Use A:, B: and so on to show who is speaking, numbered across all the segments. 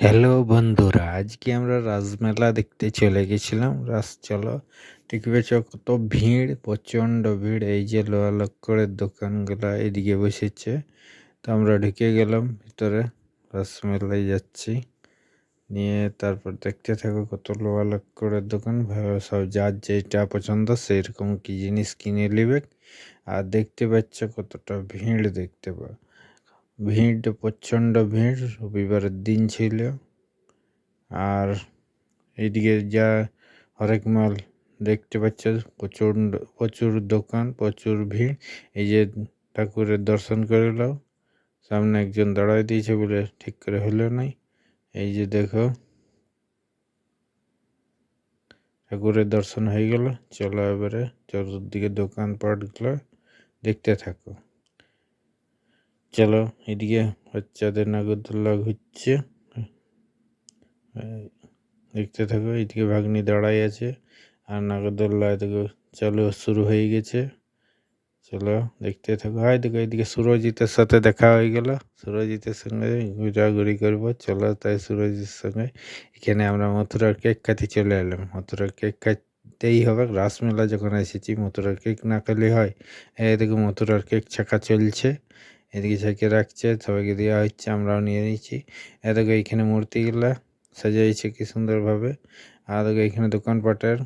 A: Hello বন্ধুরা। আজকে আমরা রাজমেলা দেখতে চলে গেছিলাম। রাস, চলো। ঠিক পেয়েছ কত ভিড়, প্রচণ্ড ভিড়। এই যে লোয়া লক্করের দোকানগুলো এদিকে বসেছে। তো আমরা ঢুকে গেলাম ভিতরে। রাসমেলায় যাচ্ছি। নিয়ে তারপর দেখতে থাকো কত লোয়া লক্করের দোকান। সব যার যেটা পছন্দ সেরকম কি জিনিস কিনে নেবে। আর দেখতে পাচ্ছ কতটা ভিড় দেখতে পা ভিড়, প্রচণ্ড ভিড়, রবিবারের দিন ছিল। আর এইদিকে যা হরেক মাল দেখতে পাচ্ছ, প্রচণ্ড, প্রচুর দোকান, প্রচুর ভিড়। এই যে ঠাকুরের দর্শন করে সামনে একজন দাঁড়ায় দিয়েছে বলে ঠিক করে হলো নাই। এই যে দেখো, ঠাকুরের দর্শন হয়ে গেল। চলো এবারে চতুর্দিকে দোকানপাটগুলো দেখতে থাকো। চলো এদিকে বাচ্চাদের নাগরদোল্লা ঘুরছে। দেখতে থাকো, এদিকে ভাগ্নি দাঁড়াই আছে আর নাগরদোল্লা এদিকে চলো শুরু হয়ে গেছে। চলো দেখতে থাকো। হয় দেখো এদিকে সুরজিতের সাথে দেখা হয়ে গেল। সুরজিতের সঙ্গে ঘোরাঘুরি করব। চলো তাই সুরজিতের সঙ্গে। এখানে আমরা মথুরার কেক খাতে চলে এলাম। মথুরার কেক খাইতেই হবে। রাসমেলা যখন এসেছি, মথুরার কেক না খেলে হয়। এদিকে মথুরার কেক ছাকা চলছে। এদিকে ছেঁকে রাখছে, সবাইকে দেওয়া হচ্ছে, আমরাও নিয়ে নিচ্ছি। এদিকে এইখানে মূর্তিগুলা সাজাইছে কি সুন্দরভাবে। আর দেখো এখানে দোকানপাটের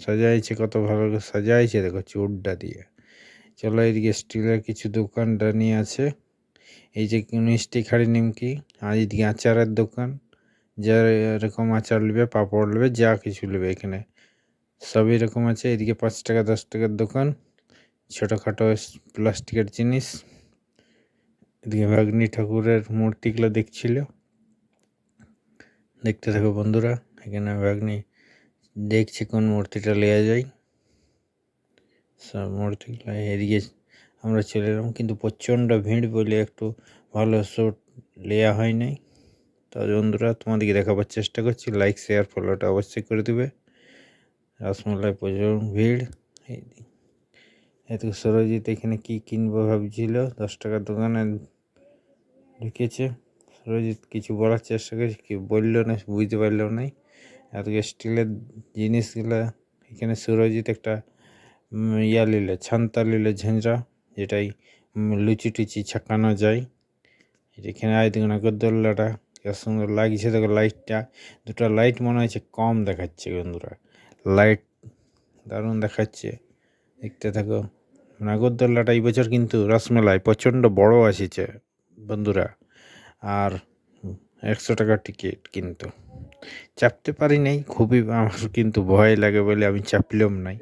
A: সাজাইছে, কত ভালো সাজাইছে, দেখো চুরটা দিয়ে। চলো এদিকে স্টিলের কিছু দোকানটা নিয়ে আছে। এই যে মিষ্টি খাড়ি নিমকি, আর এদিকে আচারের দোকান। যা এরকম আচার নেবে, পাঁপড় নেবে, যা কিছু নেবে এখানে। সবই রকম আছে। এদিকে পাঁচ টাকা, দশ টাকার দোকান। ছোটোখাটো প্লাস্টিকের জিনিস। এদিকে ভাগ্নি ঠাকুরের মূর্তিগুলো দেখছিল। দেখতে থাকো বন্ধুরা, এখানে ভাগ্নি দেখছি কোন মূর্তিটা নেওয়া যায়। সব মূর্তিগুলো এদিকে আমরা চলে এলাম, কিন্তু প্রচণ্ড ভিড় বলে একটু ভালো শ্যুট নেওয়া হয় নাই। তো বন্ধুরা, তোমাদেরকে দেখাবার চেষ্টা করছি লাইক শেয়ার ফলোটা অবশ্যই করে দেবে। রসমলাই প্রচুর ভিড়। এত সরজিৎ এখানে কি কিনবো ভাবছিল, দশ টাকার দোকানে ঢুকেছে সরজিৎ কিছু বলার চেষ্টা করেছে কি বলল না, বুঝতে পারল নাই। এত স্টিলের জিনিসগুলো এখানে সুরজিৎ একটা ইয়া নিলে ছান্তা নিলে ঝেঁঝরা, যেটাই লুচি টুচি ছাকানো যায়। এখানে আয় দেখুন আগরদোল্লাটা কত সুন্দর লাগছে, দেখো লাইটটা। দুটো লাইট মনে হচ্ছে কম দেখাচ্ছে বন্ধুরা। লাইট দারুণ দেখাচ্ছে। দেখতে থাকো, নাগরদোল্লাটা এই বছর কিন্তু রসমেলায় প্রচণ্ড বড় আসিছে। বন্ধুরা, আর একশো টাকার টিকিট কিন্তু। চাপতে পারি নাই, খুবই আমার কিন্তু ভয় লাগে বলে আমি চাপলাম নাই।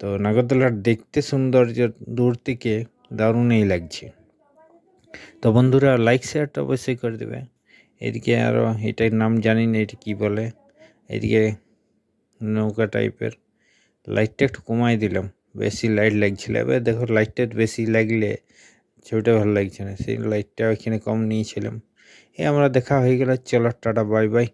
A: তো নাগরদোলার দেখতে সৌন্দর্য দূর থেকে দারুণই লাগছে। তো বন্ধুরা লাইক শেয়ারটা অবশ্যই করে দেবে। এদিকে আরও এটার নাম জানি না, এটা কী বলে? এদিকে নৌকা টাইপের লাইটটা একটু কমাই দিলাম, বেশি লাইট লাগছিল। এবার দেখো লাইটটা বেশি লাগলে ছবিটা ভালো লাগছে না। সেই লাইটটা ওইখানে কম নিয়েছিলাম। এ আমরা দেখা হয়ে গেল, চলো টাটা বাই বাই